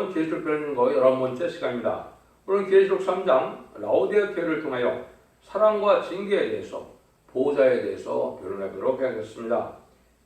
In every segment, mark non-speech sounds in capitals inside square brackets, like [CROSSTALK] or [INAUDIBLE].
계시록 배우는 거 11번째 시간입니다. 오늘 계시록 3장 라오디아 교회를 통하여 사랑과 징계에 대해서 보호자에 대해서 변론해 보도록 하겠습니다.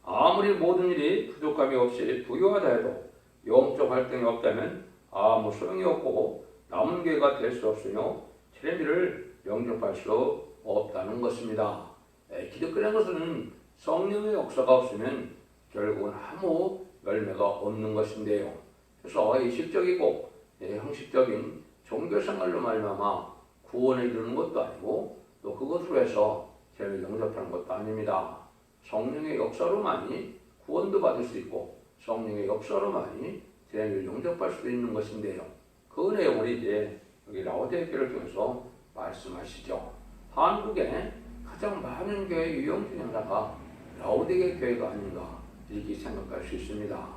아무리 모든 일이 부족함이 없이 부유하다 해도 영적 활동이 없다면 아무 소용이 없고 남은 교회가 될 수 없으며 테레비를 영접할 수 없다는 것입니다. 에, 기독교라는 것은 성령의 역사가 없으면 결국은 아무 열매가 없는 것인데요. 그래서 의식적이고 예, 형식적인 종교 생활로 말미암아 구원에 이르는 것도 아니고 또 그것으로 해서 죄를 영접하는 것도 아닙니다. 성령의 역사로만이 구원도 받을 수 있고 성령의 역사로만이 죄를 영접할 수 있는 것인데요. 그 내용을 이제 여기 라오디아 교회를 통해서 말씀하시죠. 한국에 가장 많은 교회 유형 중에 하나가 라오디아 교회가 아닌가 이렇게 생각할 수 있습니다.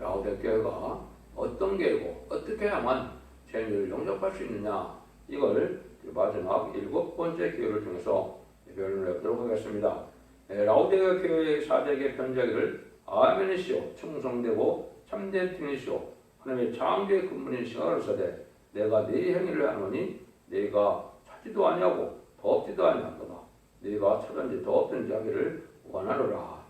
라오디아 교회가 어떤 교회고 어떻게 해야만 죄를 영접할 수 있느냐 이걸 마지막 일곱 번째 교회를 통해서 변론을 해보도록 하겠습니다. 네, 라오디아 교회의 사대계 편자기를 아멘이시오 충성되고 참된 팀이시오 하나님의 창조의 근본이시오 가로사대 내가 네 행위를 하노니 내가 찾지도 아니하고 덥지도 아니하도다 네가 찾은지 덥든지 하기를 원하노라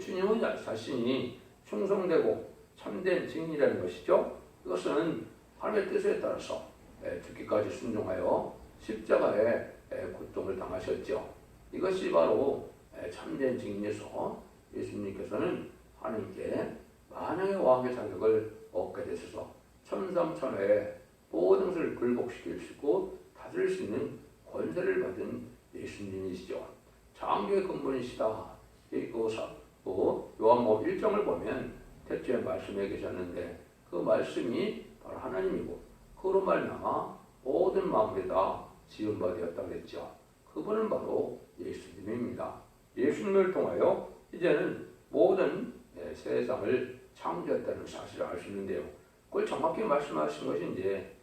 주님은 자신이 충성되고 참된 증인이라는 것이죠. 이것은 하나님의 뜻에 따라서 예, 죽기까지 순종하여 십자가에 예, 고통을 당하셨죠. 이것이 바로 예, 참된 증인에서 예수님께서는 하나님께 만왕의 왕의 자격을 얻게 되셔서 천삼천하의 모든 것을 굴복시킬 수 있고 다스릴 수 있는 권세를 받은 예수님이시죠. 장교의 근본이시다. 이그 요한복음 1장을 보면 대체 말씀해 계셨는데 그 말씀이 바로 하나님이고 그로 말미암아 모든 마음이 다 지은 바 되었다 그랬죠. 그분은 바로 예수님입니다. 예수님을 통하여 이제는 모든 예, 세상을 창조했다는 사실을 알 수 있는데요. 그걸 정확히 말씀하신 것이 이제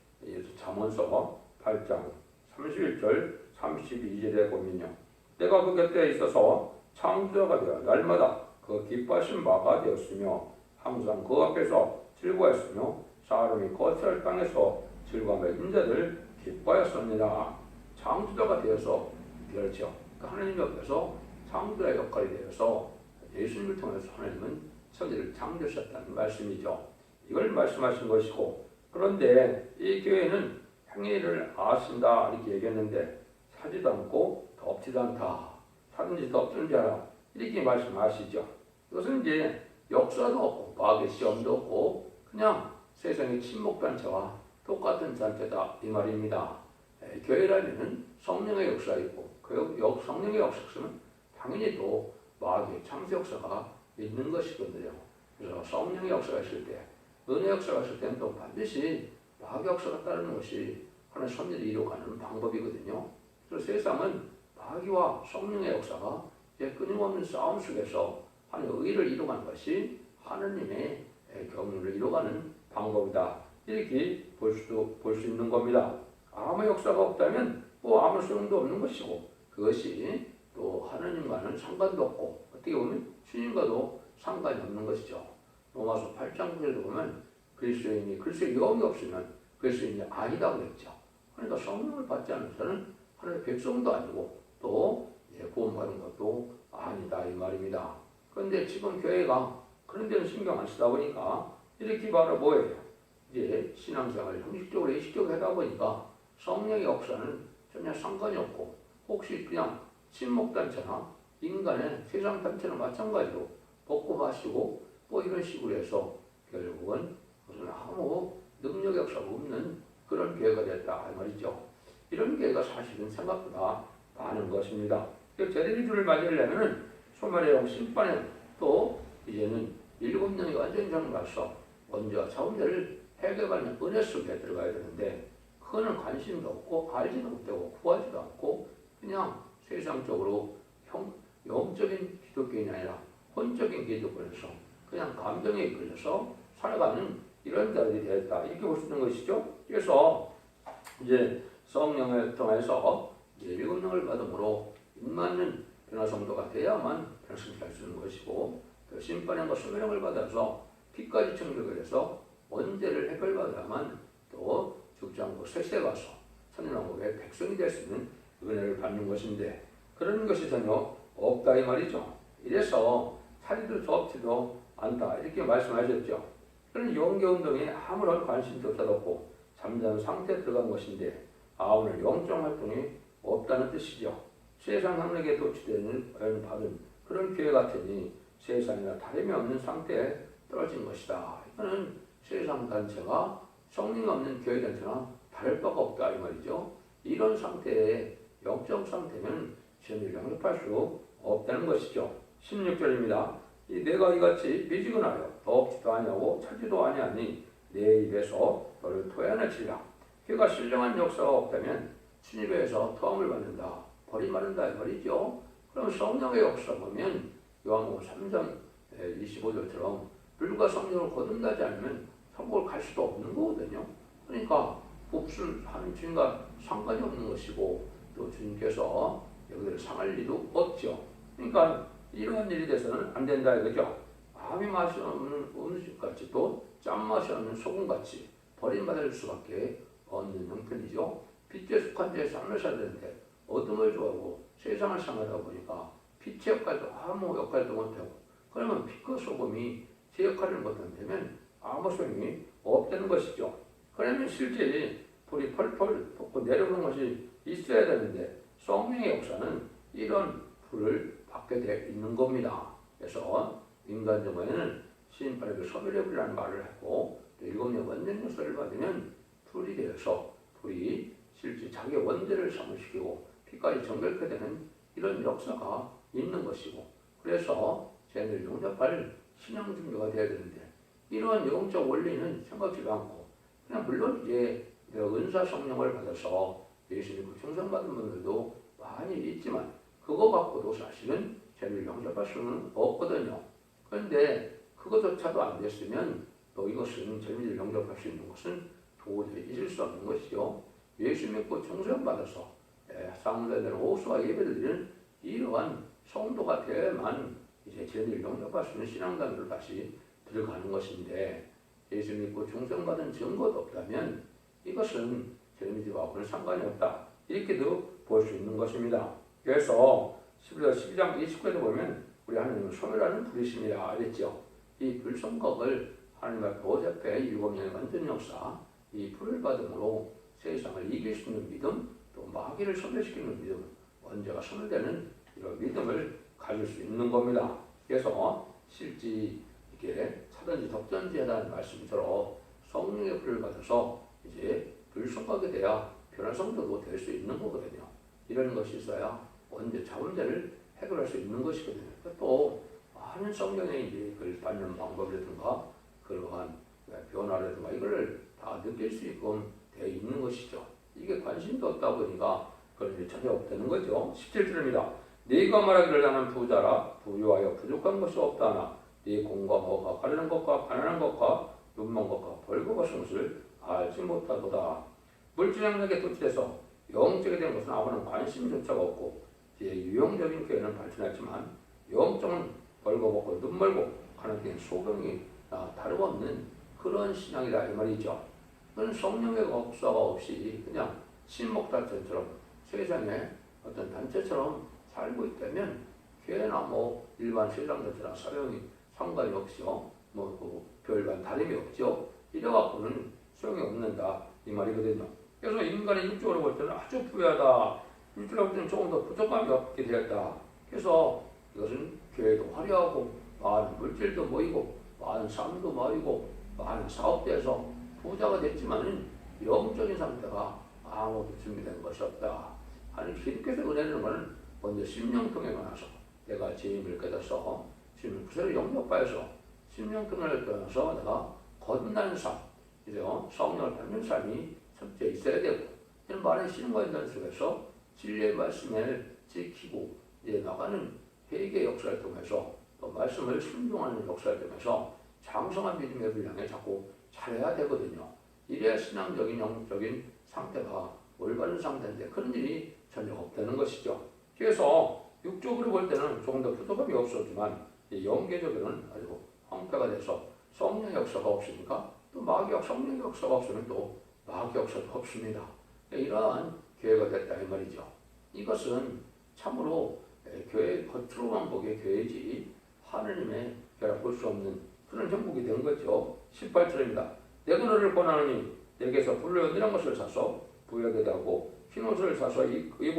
잠언서 8장 31절 32절에 보면요. 내가 그 곁에 있어서 창조자가 되어 날마다 그 기뻐하신 바가 되었으며 항상 그 앞에서 즐거웠으며 사람이 거처할 땅에서 즐거움의 인자들 기뻐하였습니다. 창조자가 되어서 되었죠. 그 하나님 옆에서 창조자의 역할이 되어서 예수님을 통해서 하나님은 천지를 창조하셨다는 말씀이죠. 이걸 말씀하신 것이고 그런데 이 교회는 행위를 아신다 이렇게 얘기했는데 사지도 않고 덥지도 않다. 사든지 덥든지 알아. 이렇게 말씀하시죠. 이것은 이제 역사도 없고 과학의 시험도 없고 그냥 세상의 친목단체와 똑같은 단체다 이 말입니다. 에, 교회라면 성령의 역사 있고 그 역, 성령의 역사는 당연히 또 마귀의 창세 역사가 있는 것이거든요. 그래서 성령의 역사가 있을 때 은혜 역사가 있을 때는 또 반드시 마귀 역사가 따르는 것이 하나의 선일을 이루어가는 방법이거든요. 그래서 세상은 마귀와 성령의 역사가 끊임없는 싸움 속에서 하나님의 의를 이루어가는 것이 하느님의 경륜을 이루어가는 방법이다. 이렇게 볼 수도 볼 수 있는 겁니다. 아무 역사가 없다면 뭐 아무 소용도 없는 것이고 그것이 또 하느님과는 상관도 없고 어떻게 보면 주님과도 상관이 없는 것이죠. 로마서 8장 9절에 보면 그리스도인이 그리스도의 영이 없으면 그리스도인이 아니다 그랬죠. 그러니까 성령을 받지 않은 자는 하나님의 백성도 아니고 또 예, 구원받은 것도 아니다 이 말입니다. 그런데 지금 교회가 그런 데는 신경 안 쓰다 보니까 이렇게 바로 뭐예요? 이제 신앙생활을 형식적으로 의식적으로 하다 보니까 성령의 역사는 전혀 상관이 없고 혹시 그냥 친목단체나 인간의 세상 단체나 마찬가지로 먹고 마시고 뭐 이런 식으로 해서 결국은 무슨 아무 능력 역사가 없는 그런 교회가 됐다 이 말이죠. 이런 교회가 사실은 생각보다 많은 것입니다. 제레미주를 맞으려면은 소멸의 영 심판에 또 이제는 일곱 명이 완전히 장가서 먼저 자원들을 해결하는 은혜 속에 들어가야 되는데 그거는 관심도 없고 알지도 못하고 구하지도 않고 그냥 세상적으로 형, 영적인 기독교인이 아니라 혼적인 기독교에서 그냥 감정에 이끌려서 살아가는 이런 자들이 되었다 이렇게 볼 수 있는 것이죠. 그래서 이제 성령을 통해서 이제 일곱 명을 받음으로 입맞는 변화성도가 돼야만 변화성이 될 수 있는 것이고 그 심판의 것 수명을 받아서 피까지 청백을 해서 원죄를 해결받아야만 또 죽지 않고 셋에 가서 천년왕국의 백성이 될 수 있는 은혜를 받는 것인데 그런 것이 전혀 없다 이 말이죠. 이래서 차리도 좋지도 않다 이렇게 말씀하셨죠. 그런 영계운동에 아무런 관심도 없고 잠자는 상태에 들어간 것인데 아 오늘 영적 활동이 없다는 뜻이죠. 세상 학력에 도취되는 받은 그런 교회 같으니 세상이나 다름이 없는 상태에 떨어진 것이다. 이거는 세상 단체가 성령 없는 교회 단체나 다를 바가 없다 이 말이죠. 이런 상태의 영적 상태는 죄를 영접할 수 없다는 것이죠. 16절입니다. 이 내가 이같이 미지근하여 덥지도 아니하고 차지도 아니하니 내 입에서 너를 토해내치리라. 그가 신령한 역사가 없다면 신입에서 토함을 받는다. 버림받는다 이 말이죠. 그럼 성령의 역사 보면 요한복음 3장 25절처럼 불과 성령을 거듭나지 않으면 천국을 갈 수도 없는 거거든요. 그러니까 하는 주인과 상관이 없는 것이고 또 주님께서 여기를 상할 일도 없죠. 그러니까 이러한 일이 돼서는 안 된다 이거죠. 아무 맛이 없는 음식같이 또 짠맛이 없는 소금같이 버림받을 수밖에 없는 형편이죠. 빛에 속한 자의 삶을 살야 되는데 어둠을 좋아하고 세상을 상하다 보니까 빛의 역할도 아무 역할도 못하고 그러면 빛과 소금이 제 역할을 못한다면 아무 소용이 없다는 것이죠. 그러면 실제 불이 펄펄 솟고 내려오는 것이 있어야 되는데 성령의 역사는 이런 불을 받게 되어 있는 겁니다. 그래서 인간적으로는 신발에게 소멸의 불이라는 말을 했고 또 일곱 년 원전 요소를 받으면 불이 되어서 불이 실제 자기 원대를 사무시키고 피까지 정결케 되는 이런 역사가 있는 것이고 그래서 쟤를 용접할 신앙 종교가 되어야 되는데 이러한 영적 원리는 생각지도 않고 그냥 물론 이제 은사 성령을 받아서 예수님 그 충성받은 분들도 많이 있지만 그거 갖고도 사실은 죄를 용접할 수는 없거든요. 그런데 그것조차도 안 됐으면 또 이것은 죄를 용접할 수 있는 것은 도저히 있을 수 없는 것이죠. 예수 믿고 충성받아서 사무대는 호수와 예배를 드리는 이러한 성도가 되야만 이제 죄를 용접할 수 있는 신앙관으로 다시 들어가는 것인데 예수 믿고 충성받은 증거도 없다면 이것은 죄미지와는 상관이 없다. 이렇게도 볼 수 있는 것입니다. 그래서 11절 12장 29절에 보면 우리 하나님은 소멸하는 불이심이라 그랬죠. 이 불성각을 하나님과 보좌패 일곱 년의 완전 역사 이 불을 받음으로 세상을 이길 수 있는 믿음 또 마귀를 소멸시키는 믿음 언제가 소멸되는 이런 믿음을 가질 수 있는 겁니다. 그래서 실제 이렇게 차든지 덕든지 하다는 말씀처럼 성령의 불을 받아서 이제 불성각이 돼야 변화 성도도 될 수 있는 거거든요. 이런 것이 있어야 언제 자문제를 해결할 수 있는 것이거든요. 또 많은 성경의 이제 그걸 받는 방법이라든가 그러한 변화라든가 이걸 다 느낄 수 있고 되어 있는 것이죠. 이게 관심도 없다 보니까 그런 일이 전혀 없다는 거죠. 17절입니다. 네가 말하기를 나는 부자라 부유하여 부족한 것이 없다나 네 공과 뭐가 가르는 것과 가난한 것과 눈먼 것과 벌거벗은 것을 알지 못하도다. 물질량력에 도취돼서 영적이 된 것은 아무런 관심조차가 없고 이제 유형적인 교회는 발전했지만 영적은 벌거벗고 눈멀고 게 소경이 다름없는 그런 신앙이다 이 말이죠. 그건 성령의 역사가 없이 그냥 신목단체처럼 세상에 어떤 단체처럼 살고 있다면 교회나 뭐 일반 신앙단체나 사령이 상관이 없죠. 뭐그 별반 다름이 없죠. 이래갖고는 소용이 없는다 이 말이거든요. 그래서 인간의 육적으로 볼 때는 아주 부유하다. 육적으로 볼 때는 조금 더 부족함이 없게 되었다. 그래서 이것은 교회도 화려하고 많은 물질도 모이고 많은 삶도 모이고 많은 사업대에서 부자가 됐지만은 영적인 상태가 아무도 준비된 것이 없다. 하는 주님께서 은혜를 거는 먼저 심령통에 관해서 내가 죄인을 깨닫서 주님의 구세를 영접하여서 심령통을 떠나서 내가 거듭나는 삶, 이래요. 성령을 받는 삶이 첫째 있어야 되고 이런 많은 신과 인간 속에서 진리의 말씀을 지키고 이제 나가는 회개 역사를 통해서 또 말씀을 순종하는 역사를 통해서 장성한 믿음의 분량에 자꾸 잘해야 되거든요. 이래야 신앙적인 영적인 상태가 올바른 상태인데 그런 일이 전혀 없다는 것이죠. 그래서 육적으로 볼 때는 조금 더 부족함이 없었지만 영계적으로는 아주 황폐가 돼서 성령 역사가 없으니까 또 마귀역 성령 역사가 없으면 또 마귀 역사도 없습니다. 이러한 교회가 됐다 이 말이죠. 이것은 참으로 에, 교회 겉으로만 보기에 교회지 하느님의 교회라 볼수 없는 그런 형국이 된 거죠. 18절입니다. 내가 너를 권하노니 내게서 불로 연이란 것을 사서 부여하게 하고 흰 옷을 사서 입- 입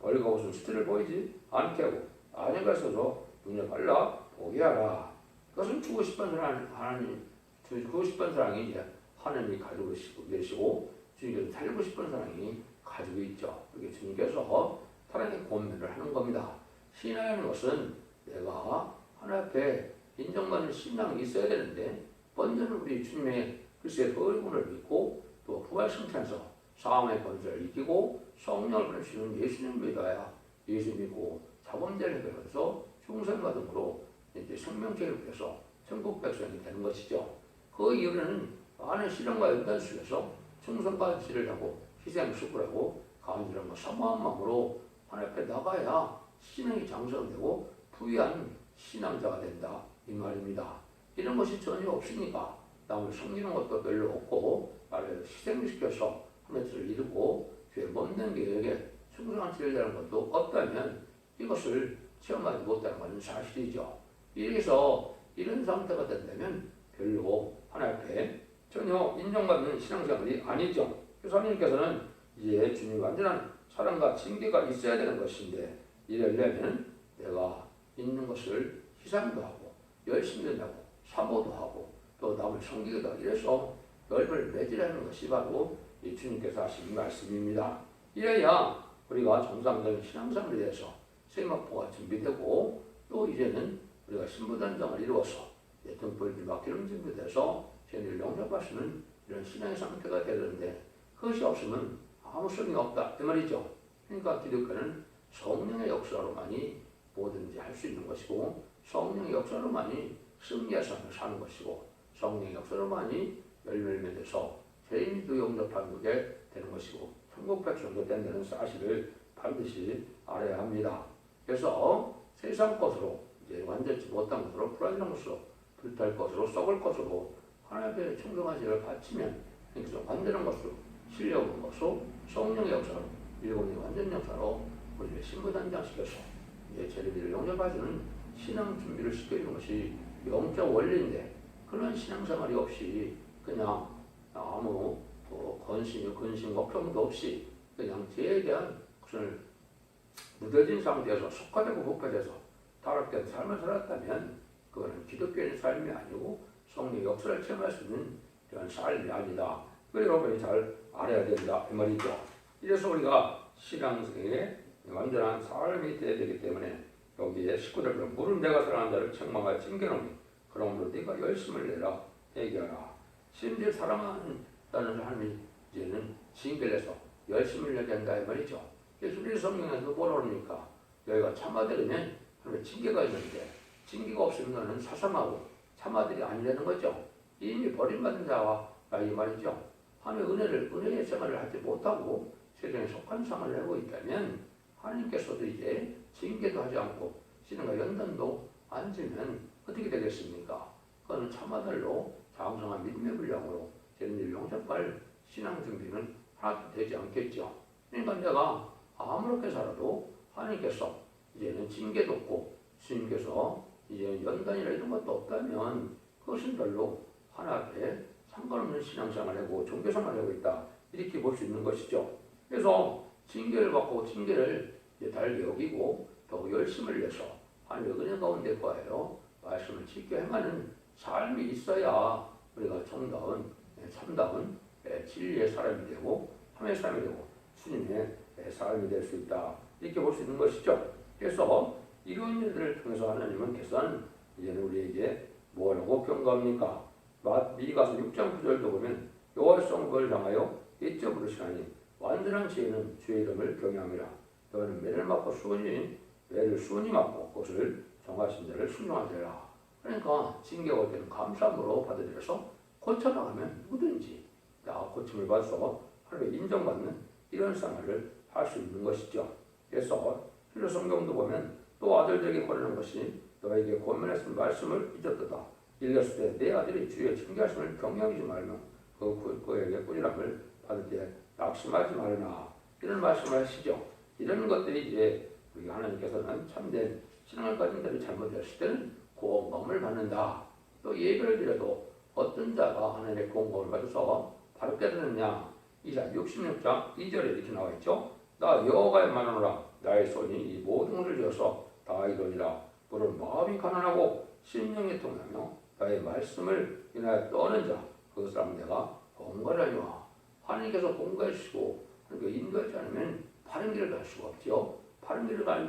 어 머리가 옷은 스티를 보이지 않게 하고 안에가 서서 눈에 발라 보게 하라. 그것은 주고 싶은 사람 하나님 주고 싶은 사랑이 이제 하나님이 가지고 계시고- 주님께서 살고 싶은 사랑이 가지고 있죠. 그게 주님께서 사랑의 권면을 하는 겁니다. 신앙이라는 것은 내가 하나님 앞에 인정받는 신앙이 있어야 되는데 먼저는 우리 주님의 글쎄 그 얼굴을 믿고 또 부활 승천해서 상황의 권세를 이기고 성령을 보내시는 예수님 믿어야 예수 믿고 자범죄를 해결해서 중생과 등으로 이제 생명체를 위해서 천국 백성이 되는 것이죠. 그 이후에는 많은 시련과 연단 속에서 충성과 지를 하고 희생 수고하고 간절한 거 사모한 마음으로 하나님 앞에 나가야 신앙이 장성되고 부유한 신앙자가 된다 이 말입니다. 이런 것이 전혀 없으니까 남을 섬기는 것도 별로 없고 나를 희생시켜서 하나님을 이루고 죄 못된 계획에 충성한 지를 것도 없다면 이것을 체험하지 못하는 것은 사실이죠. 이래서 이런 상태가 된다면 별로 하나님 앞에 전혀 인정받는 신앙생활이 아니죠. 그래서 하나님께서는 이제 주님 완전한 사랑과 징계가 있어야 되는 것인데 이러려면 내가 있는 것을 희생도 하고 열심히 하고 사모도 하고 또 남을 섬기기도 하고 이래서 열매를 맺으라는 것이 바로 이 주님께서 하신 말씀입니다. 이래야 우리가 정상적인 신앙생활에 대해서 세마포가 준비되고 또 이제는 우리가 신부단장을 이루어서 등불 막 기름 준비돼서 죄를 용납할 수 있는 이런 신앙의 상태가 되는데 그것이 없으면 아무 소용이 없다 이 말이죠. 그러니까 기독교는 성령의 역사로만이 뭐든지 할 수 있는 것이고 성령의 역사로만이 삶을 사는 것이고 성령의 역사로만이 열매를 맺어서 죄인도 용접하는 게 되는 것이고 천국 백성도 된다는 사실을 반드시 알아야 합니다. 그래서 세상 것으로 이제 완전치 못한 것으로 불안한 것으로 불탈 것으로 썩을 것으로 하나님의 충성한 죄를 바치면 그래서 완전한 것으로 실력은 것으로 성령의 역사로 일본의 완전 역사로 우리를 신부단장 시켜서 이제 죄를 용접해주는 신앙 준비를 시켜주는 것이 영적 원리인데 그런 신앙생활이 없이 그냥 아무 뭐 건심, 근심, 걱정도 없이 그냥 죄에 대한 것을 무뎌진 상태에서 속화되고 복화돼서 타락된 삶을 살았다면 그거는 기독교의 삶이 아니고 성령 역사를 체험할 수 있는 그런 삶이 아니다. 그 여러분이 잘 알아야 된다 이 말이죠. 이래서 우리가 신앙생에 완전한 삶이 돼야 되기 때문에 여기에 식구들 물은 내가 사랑하는 자를 책망하여 찡겨놓으니 그러므로 네가 열심을 내라 얘기하라. 심지어 사랑하는 하나님이 이제는 징계를 해서 열심을 내게 한다 이 말이죠. 우리 성경에서 뭐라 그러니까 너희가 참아들으면 하나님의 징계가 있는데 징계가 없으면 너는 사sam하고 참아들이 아니라는 거죠. 이미 버림받은 자와 이 말이죠. 하나님의 은혜를 은혜의 생활을 하지 못하고 세상에 속한 생활을 하고 있다면 하나님께서도 이제 징계도 하지 않고 신앙과 연단도 안 주면 어떻게 되겠습니까? 그거는 참아들로 장성한 믿음의 분량으로 되는 용접할 신앙 준비는 하나도 되지 않겠죠. 그러니까 내가 아무렇게 살아도 하나님께서 이제는 징계도 없고 주님께서 이제 연단이나 이런 것도 없다면 그것은 별로 하나 앞에 상관없는 신앙생활을 하고 종교생활을 하고 있다 이렇게 볼 수 있는 것이죠. 그래서 징계를 받고 징계를 이제 달게 여기고 더 열심을 내서 하나님의 은혜 가운데 거예요. 말씀을 지켜 행하는 삶이 있어야 우리가 정다운 예, 참다운 예, 진리의 사람이 되고 하나님의 사람이 되고 주님의 예, 사람이 될 수 있다 이렇게 볼 수 있는 것이죠. 그래서 이런 일들을 통해서 하나님은 개선 이제는 우리에게 뭐라고 경고합니까? 미가서 6장 9절도 보면 여호와의 성을 향하여 이점 부르시나니 완전한 지혜는 주의 이름을 경외함이라 너는 매를 맞고 수은이 매를 수은이 맞고 그것을 정하신 자를 순종하리라 그러니까 징계가 올 때는 감사함으로 받아들여서 고쳐나가면 누구든지 다 고침을 받아서 하나님 인정받는 이런 생활을 할 수 있는 것이죠 그래서 필요 성경도 보면 또 아들들에게 권하는 것이 너에게 권면했은 말씀을 잊었도다 읽었을 때 내 아들이 주의 청결성을 경영하지 말며 그, 그, 그에게 꾸지람을 받을 때 낙심하지 말으나 이런 말씀을 하시죠. 이런 것들이 이제 우리 하나님께서는 참된 신앙을 가진 자들이 잘못했을 때는 공검을 받는다. 또 예배를 드려도 어떤 자가 하나님의 공검을 받아서 바로 깨닫느냐. 이사 66장 2절에 이렇게 나와 있죠. 나 여호와의 만하노라 나의 손이 이 모든 것을 지어서 다 이루니라. 물은 마음이 가난하고 심령이 통하며 나의 말씀을 인하여 떠는 자, 그 사람 내가 공갈하니와 하나님께서 공갈하시고 그러니까 인도하지 않으면 바른 길을 갈 수가 없죠. 바른 길을 가는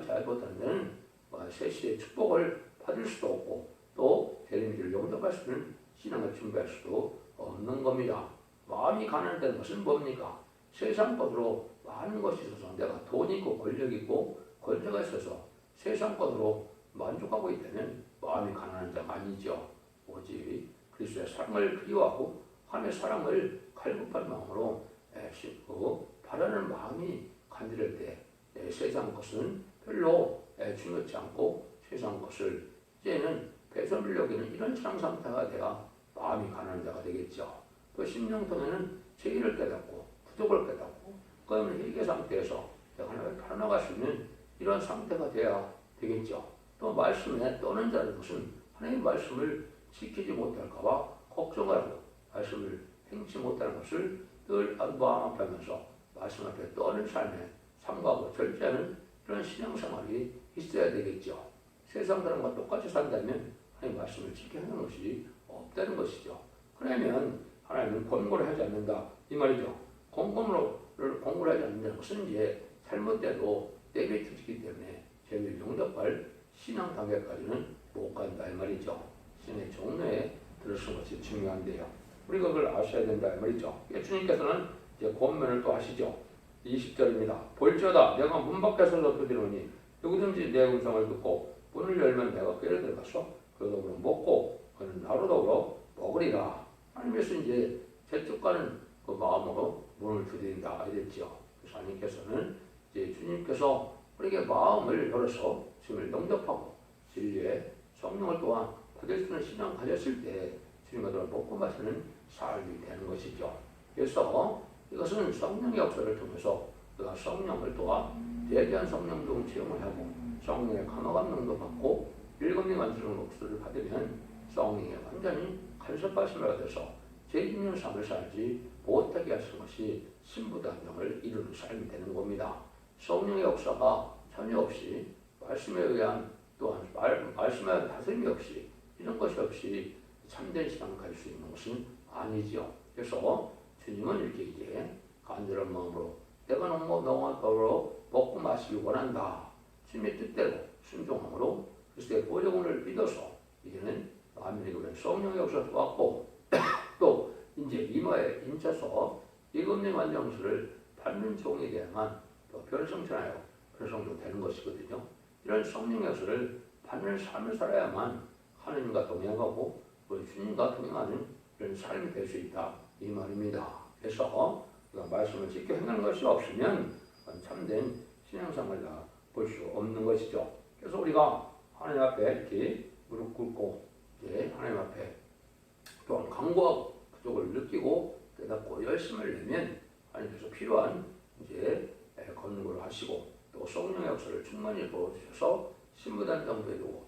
뭐 세시의 축복을 받을 수도 없고 또 대림길을 용납할 수는 신앙을 준비할 수도 없는 겁니다. 마음이 가난하다는 것은 뭡니까? 세상 것으로 많은 것이 있어서 내가 돈 있고 권력 있고 권세가 있어서 세상 것으로 만족하고 있다면 마음이 가난한 자가 아니죠. 오직 그리스도의 사랑을 그리워하고 하나님의 사랑을 갈급한 마음으로 애쓰고 바라는 마음이 간절할 때 에, 세상 것은 별로 에, 중요치 않고 세상 것을 이제는 여기는 이런 신앙 상태가 돼야 마음이 가난한 자가 되겠죠. 그 심령통에는 죄를 깨닫고 부족을 깨닫고 그러면 회개 상태에서 내가 하나님을 달아나갈 수 있는 이런 상태가 돼야 되겠죠. 또 말씀에 떠는 자는 것은 하나님의 말씀을 지키지 못할까봐 걱정하고 말씀을 행치 못하는 것을 늘 안방하면서 말씀 앞에 떠는 삶에 삼가하고 절제하는 그런 신앙생활이 있어야 되겠죠. 세상 사람과 똑같이 산다면 하나님 말씀을 하는 것이 없다는 것이죠. 그러면 하나님은 권고를 하지 않는다 이 말이죠. 공검으로 공고를 하지 않는다는 것은 이제 잘못돼도 내뱉어지기 때문에 죄를 용납할 신앙 단계까지는 못 간다 이 말이죠. 신의 종로에 들어선 것이 중요한데요. 우리가 그걸 아셔야 된다 이 말이죠. 주님께서는 이제 권면을 또 하시죠. 20절입니다. 볼지어다 내가 문 밖에서 높여드리노니 누구든지 내 음성을 듣고 문을 열면 내가 꾀를 들어가서 그 더불어 먹고 그는 나로 더불어 먹으리라. 하나님께서 이제 재촉가는 그 마음으로 문을 두드린다 이랬죠. 하나님께서는 이제 주님께서 우리에게 마음을 열어서 주님을 영접하고 진리의 성령을 또한 받을 수 있는 신앙 가졌을 때 주님과 더불어 먹고 마시는 삶이 되는 것이죠. 그래서 이것은 성령의 역사를 통해서 우리가 성령을 또한 예비한 성령도 체험을 하고 성령의 감화감동도 받고 일곱리 만드는 목소리를 받으면 성령의 완전히 간섭하심을 얻어서 죄짓는 삶을 살지 못하게 하시는 것이 신부단정을 이루는 삶이 되는 겁니다. 성령의 역사가 전혀 없이 말씀에 의한 또한 말, 말씀에 의한 다스림이 없이 이런 것이 없이 참된 신앙을 갈 수 있는 것은 아니죠. 그래서 주님은 이렇게 이제 간절한 마음으로 내가 너무 명확하로 먹고 마시기 원한다. 주님의 뜻대로 순종함으로 그리스도의 보정을 믿어서 이제는 그런 성령의 역사도 왔고 [COUGHS] 또 이제 이마에 인쳐서 일곱년 완정수를 받는 종에 대한 또 별성천하여 별성도 되는 것이거든요. 이런 성령 역사를 받는 삶을 살아야만 하나님과 동행하고 우리 주님과 동행하는 이런 삶이 될 수 있다 이 말입니다. 그래서 말씀을 지켜 행하는 것이 없으면 참된 신앙생활을 볼수 없는 것이죠. 그래서 우리가 하나님 앞에 이렇게 무릎 꿇고 이제 하나님 앞에 또한 강구하고 부족을 느끼고 깨닫고 열심을 내면 하나님께서 필요한 이제 건물을 하시고 또 성령의 역사를 충만히 보여주셔서 신부단 정도에 두고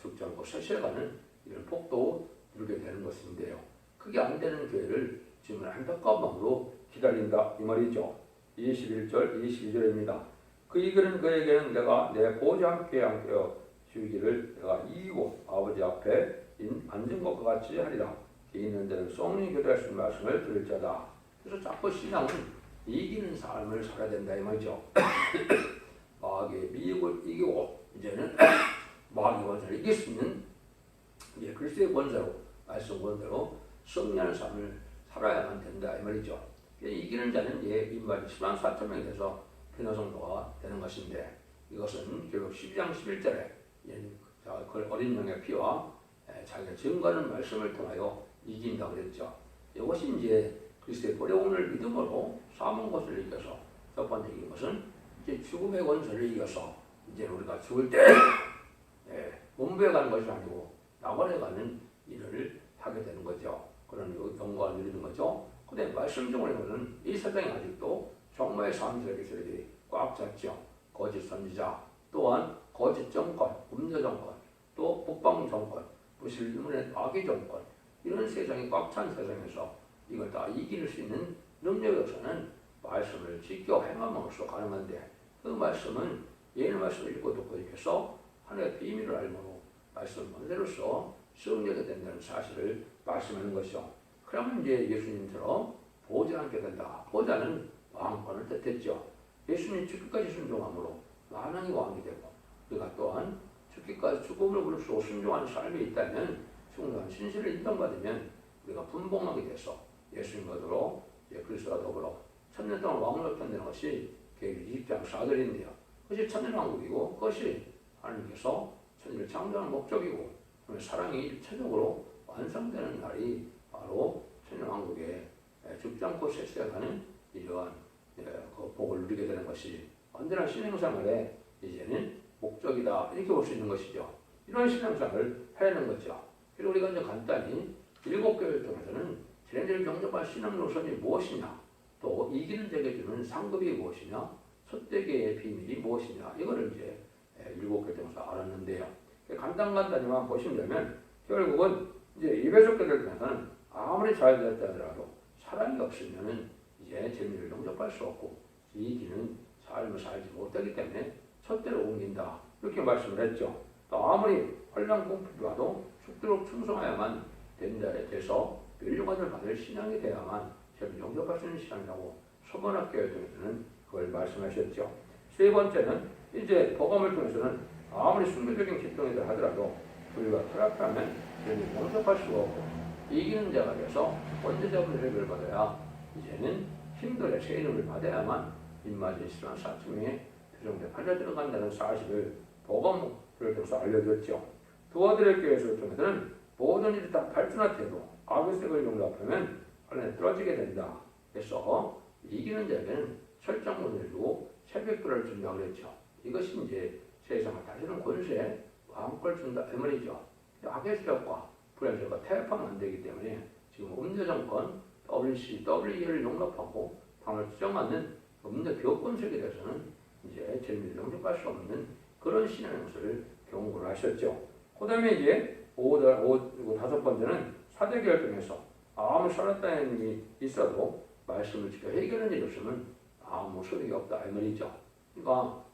죽지 않고 세세가는 이런 복도 누르게 되는 것인데요. 그게 안 되는 교회를 지금 안타까운 마음으로 기다린다 이 말이죠. 21절 22절입니다. 그 이글은 그에게는 내가 내 보좌 함께 함께여 주기를 내가 이기고 아버지 앞에 앉은 것과 같이 하리라. 있는 데는 성령이 교대할 말씀을 들을 자다. 그래서 자꾸 신앙은 이기는 삶을 살아야 된다 이 말이죠. [COUGHS] 마귀의 미혹을 이기고 이제는 [COUGHS] 마귀 권세를 이길 수 있는 이제 그리스도의 권세로 말씀 권세로 승리하는 삶을 살아야만 된다 이 말이죠. 이기는 자는 이제 인발이 10만 4천 명이 돼서 변호성도가 되는 것인데 이것은 결국 12장 11절에 그 어린 양의 피와 자기가 증거하는 말씀을 통하여 이긴다고 그랬죠. 이것이 이제 그리스도의 보려오늘 믿음으로 사문 것을 이겨서 첫 번째 이긴 것은 이제 죽음의 권세를 이겨서 이제 우리가 죽을 때 예, 몸부에 가는 것이 아니고 낙원에 가는 일을 하게 되는 거죠. 그런 영광을 누리는 거죠. 근데 말씀 중으로는 이 세상에 아직도 정말 사람들의 기술이 꽉 찼죠. 거짓 선지자, 또한 거짓 정권, 음녀 정권, 또 북방 정권, 무슬림의 악의 정권, 이런 세상이 꽉 찬 세상에서 이걸 다 이길 수 있는 능력에서는 말씀을 지켜 행함으로써 가능한데 그 말씀은 예의 말씀을 읽고 듣고 읽어서 하나님의 비밀을 알므로 말씀 본대로서 수용력이 된다는 사실을 말씀하는 것이죠. 그러면 이제 예수님처럼 보좌 함께 된다. 보좌는 왕권을 뜻했죠. 예수님 죽기까지 순종함으로 만왕이 왕이 되고 우리가 또한 죽기까지 수 순종하는 삶이 있다면 충분한 신실을 인정받으면 우리가 분봉하게 돼서 예수님과 더러 예, 그리스도와 더불어 천년 동안 왕으로 편되는 것이 계획 20장 4절인데요. 그것이 천년 왕국이고 그것이 하나님께서 천년을 창조하는 목적이고 그러면 사랑이 일차적으로 완성되는 날이 바로 천년 왕국에 죽지 않고 세세가는 이러한 복을 누리게 되는 것이 언제나 신앙생활의 이제는 목적이다 이렇게 볼 수 있는 것이죠. 이런 신앙생활을 해야 하는 거죠. 그리고 우리가 이제 간단히 일곱 교회를 통해서는 쟤네들 경력과 신앙 노선이 무엇이냐 또 이기는 자에게 주는 상급이 무엇이냐 첫대기의 비밀이 무엇이냐 이거를 이제 예, 일곱 교회 통해서 알았는데요. 간단간단히만 보시면 결국은 이제 이배속 교회를 통해서는 아무리 잘 되었다 하더라도 사랑이 없으면은 이제 재미를 영접할 수 없고 이기는 삶을 살지 못하기 때문에 첫대로 옮긴다 이렇게 말씀을 했죠. 또 아무리 환란 공포라도 죽도록 충성하야만 된다 돼서 멸류관을 받을 신앙이 돼야만 재미를 영접할 수 있는 신앙이라고 소번학교에 통해서는 그걸 말씀하셨죠. 세 번째는 이제 복음을 통해서는 아무리 순교적인 기통이라 하더라도 우리가 타락하면 재미를 영접할 수가 없고 이기는 자가 돼서 원죄자분의 를 받아야 이제는 힘들의 새 이름을 받아야만 입맞이 실한 사투명에 표정대 팔려 들어간다는 사실을 복음을 통해서 알려줬죠. 도와드릴 교회에서 통해서는 모든 일이 다 발전화돼도 악의 색을 용납하면 하나님 떨어지게 된다. 그래서 이기는 자에게는 철장문을 두고 새벽불을 준다고 그랬죠. 이것이 이제 세상을 다스리는 권세, 왕권 준다 이 말이죠. 악의 세력과 불의 세력과 태합하면 안 되기 때문에 지금 음녀 정권, WC, WE를 용납하고 당을 주장하는 음녀 교권색에 대해서는 이제 재미를 영접할 수 없는 그런 신앙의 모습을 경고를 하셨죠. 그 다음에 이제 오, 오, 다섯 번째는 사대결 통해서 아무 샬라탄이 있어도 말씀을 지켜 해결하는 일이 없으면 아무 소리가 없다 이 말이죠. 그러니까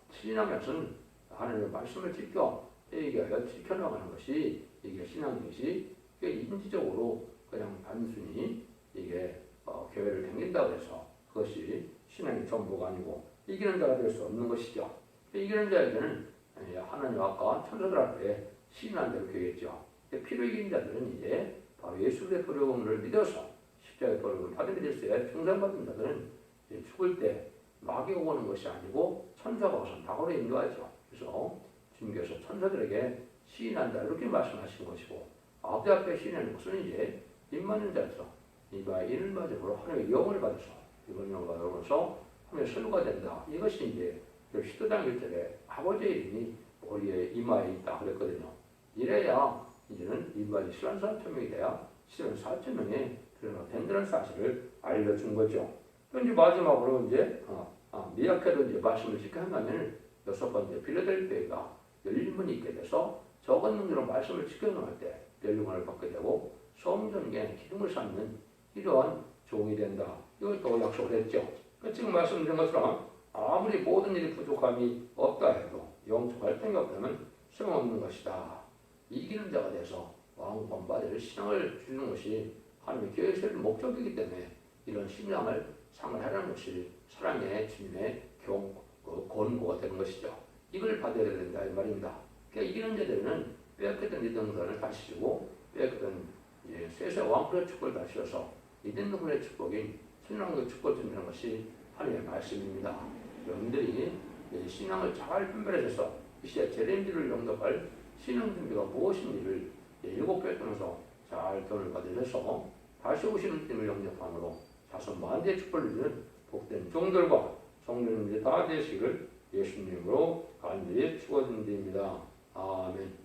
것은 하나님의 말씀을 지켜 해결하여 지켜나가는 것이 이게 신앙이지 이게 인지적으로 그냥 단순히 이게 어, 교회를 다닌다고 해서 그것이 신앙의 전부가 아니고 이기는 자가 될 수 없는 것이죠. 이기는 자에게는 하나님 아까 천사들 앞에 신한 대로 교회겠죠. 피로 이긴 자들은 이제 바로 예수의 부름을 믿어서 십자가의 부름을 받은 믿을때 평생받은 자들은 죽을 때 마귀가 오는 것이 아니고 천사가 와서 낙으로 인도하죠. 그래서 주님께서 천사들에게 시인한다 이렇게 말씀하신 것이고 아버지 앞에 시인하는 것은 이제 입맞는 자에서 이바 맞음으로 하나님의 영을 받아서 이번 영을 받아서 하나님의 선우가 된다. 이것이 이제 시도당 일절에 아버지의 이름이 머리에 이마에 있다 그랬거든요. 이래야 이제는 인간이 실현 4천 명이 돼야 실현 4천 명의 그런 된다는 사실을 알려준 거죠. 또 이제 마지막으로 이제 어, 어, 미약해도 이제 말씀을 지켜 한다면 여섯 번째 빌라델피아가 열린 문이 있게 돼서 적은 능력으로 말씀을 지켜놓을 때 멸류관을 받게 되고 성전에 기둥을 쌓는 이러한 종이 된다. 이걸 또 약속을 했죠. 그 지금 말씀드린 것처럼 아무리 모든 일이 부족함이 없다 해도 영적 활동이 없다면 소용없는 것이다. 이기는 자가 돼서 왕권 받을 신앙을 주는 것이 하나님의 교회의 목적이기 때문에 이런 신앙을 상을 하라는 것이 사랑의 경, 그 권고가 되는 것이죠. 이걸 받아야 된다 이 말입니다. 그러니까 이기는 자들은 빼앗겼던 이등선을 다시 주고 빼앗겼던 이제 세세 왕권의 축복을 다시 줘서 이덴노블의 축복인 신앙의 축복된다는 것이 하나님의 말씀입니다. 여러분들이 신앙을 잘 분별하셔서 이 시대 재림비를 영접할 신앙 준비가 무엇인지를 일곱 개 통해서 잘 교훈을 받으셔서 다시 오시는 팀을 영접함으로 자손 만대 축복을 누리는 복된 종들과 성령님들 다 되시기를 예수님으로 간절히 축원드립니다. 아멘.